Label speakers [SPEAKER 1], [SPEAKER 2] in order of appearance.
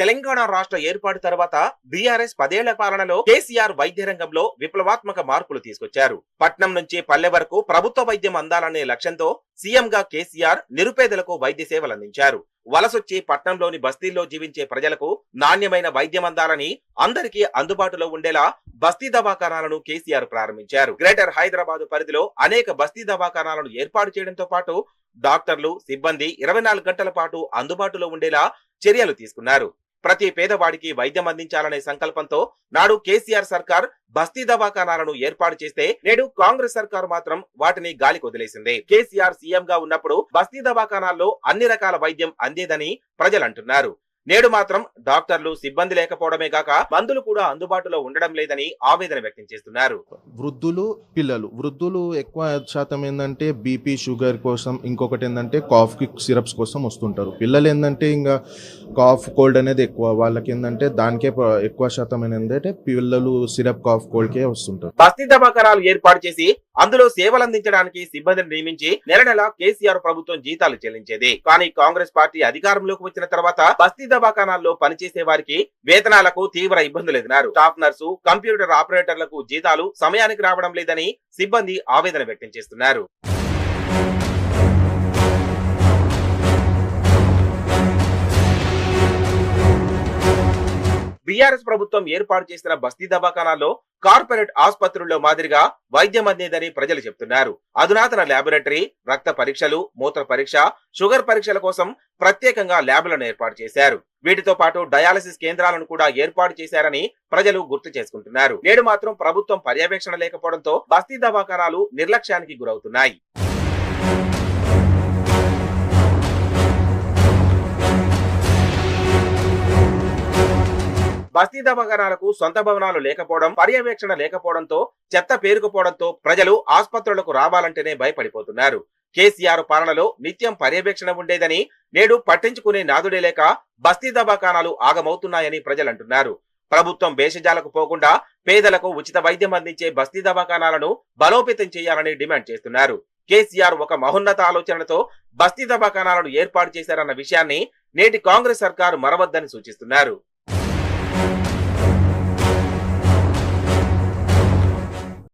[SPEAKER 1] తెలంగాణ రాష్ట్ర ఏర్పాటు తర్వాత బీఆర్ఎస్ పదేళ్ళ పాలనలో కేసీఆర్ వైద్య రంగంలో విప్లవాత్మక మార్పులు తీసుకొచ్చారు. పట్నం నుంచి పల్లె వరకు ప్రభుత్వ వైద్యం అందాలనే లక్ష్యంతో సీఎంగా కేసీఆర్ నిరుపేదలకు వైద్య సేవలు అందించారు. వలసొచ్చి పట్నంలోని బస్తీల్లో జీవించే ప్రజలకు నాణ్యమైన వైద్యం అందాలని అందరికీ అందుబాటులో ఉండేలా బస్తీ దవాఖానాలను కేసీఆర్ ప్రారంభించారు. గ్రేటర్ హైదరాబాద్ పరిధిలో అనేక బస్తీ దవాఖానాలను ఏర్పాటు చేయడంతో పాటు డాక్టర్లు సిబ్బంది ఇరవై నాలుగు గంటల పాటు అందుబాటులో ఉండేలా చర్యలు తీసుకున్నారు. ప్రతి పేదవాడికి వైద్యం అందించాలనే సంకల్పంతో నాడు కేసీఆర్ సర్కార్ బస్తీ దవాఖానాలను ఏర్పాటు చేస్తే నేడు కాంగ్రెస్ సర్కార్ మాత్రం వాటిని గాలికి వదిలేసింది. కేసీఆర్ సీఎం గా ఉన్నప్పుడు బస్తీ దవాఖానాల్లో అన్ని రకాల వైద్యం అందేదని ప్రజలు అంటున్నారు నేడు మాత్రం డాక్టర్లు సిబ్బంది లేకపోవడమే కాక మందులు కూడా అందుబాటులో ఉండడం లేదని ఆవేదన వ్యక్తం చేస్తున్నారు.
[SPEAKER 2] వృద్ధులు పిల్లలు. వృద్ధులు ఎక్కువ శాతం ఏంటంటే బీపీ షుగర్ కోసం ఇంకొకటి ఏంటంటే కాఫ్ సిరప్స్ కోసం వస్తుంటారు. పిల్లలు ఏంటంటే ఇంకా కాఫ్ కోల్డ్ అనేది ఎక్కువ. వాళ్ళకి ఏంటంటే దానికే ఎక్కువ శాతం ఏంటంటే పిల్లలు సిరప్ కాఫ్ కోల్డ్కే వస్తుంటారు.
[SPEAKER 1] బస్తీ దవాఖానాలు ఏర్పాటు చేసి అందులో సేవలు అందించడానికి సిబ్బందిని నియమించి నెల నెల కేసీఆర్ ప్రభుత్వం జీతాలు చెల్లించేది. కానీ కాంగ్రెస్ పార్టీ అధికారంలోకి వచ్చిన తర్వాత బస్తీ దవాఖానాల్లో పనిచేసే వారికి వేతనాలకు తీవ్ర ఇబ్బందులు ఎదురారు స్టాఫ్ నర్సు కంప్యూటర్ ఆపరేటర్లకు జీతాలు సమయానికి రావడం లేదని సిబ్బంది ఆవేదన వ్యక్తం చేస్తున్నారు. బీఆర్ఎస్ ప్రభుత్వం ఏర్పాటు చేసిన బస్తీ దవాఖానాల్లో కార్పొరేట్ ఆసుపత్రుల్లో మాదిరిగా వైద్యం అందేదని ప్రజలు చెప్తున్నారు. అధునాతన ల్యాబొరేటరీ రక్త పరీక్షలు మూత్ర పరీక్ష షుగర్ పరీక్షల కోసం ప్రత్యేకంగా ల్యాబ్లను ఏర్పాటు చేశారు. వీటితో పాటు డయాలసిస్ కేంద్రాలను కూడా ఏర్పాటు చేశారని ప్రజలు గుర్తు చేసుకుంటున్నారు. నేడు మాత్రం ప్రభుత్వం పర్యవేక్షణ లేకపోవడంతో బస్తీ దవాఖానాలు నిర్లక్ష్యానికి గురవుతున్నాయి. బస్తీ దవాఖానాలకు సొంత భవనాలు లేకపోవడం పర్యవేక్షణ లేకపోవడంతో చెత్త పేరుకుపోవడంతో ప్రజలు ఆసుపత్రులకు రావాలంటేనే భయపడిపోతున్నారు. కేసీఆర్ పాలనలో నిత్యం పర్యవేక్షణ ఉండేదని నేడు పట్టించుకునే నాదుడే లేక బస్తీ దవాఖానాలు ఆగమవుతున్నాయని ప్రజలు అంటున్నారు ప్రభుత్వం భేషజాలకు పోకుండా పేదలకు ఉచిత వైద్యం అందించే బస్తీ దవాఖానాలను బలోపేతం చేయాలని డిమాండ్ చేస్తున్నారు. కేసీఆర్ ఒక మహోన్నత ఆలోచనతో బస్తీ దవాఖానాలను ఏర్పాటు చేశారన్న విషయాన్ని నేటి కాంగ్రెస్ సర్కారు మరవద్దని సూచిస్తున్నారు. Thank you.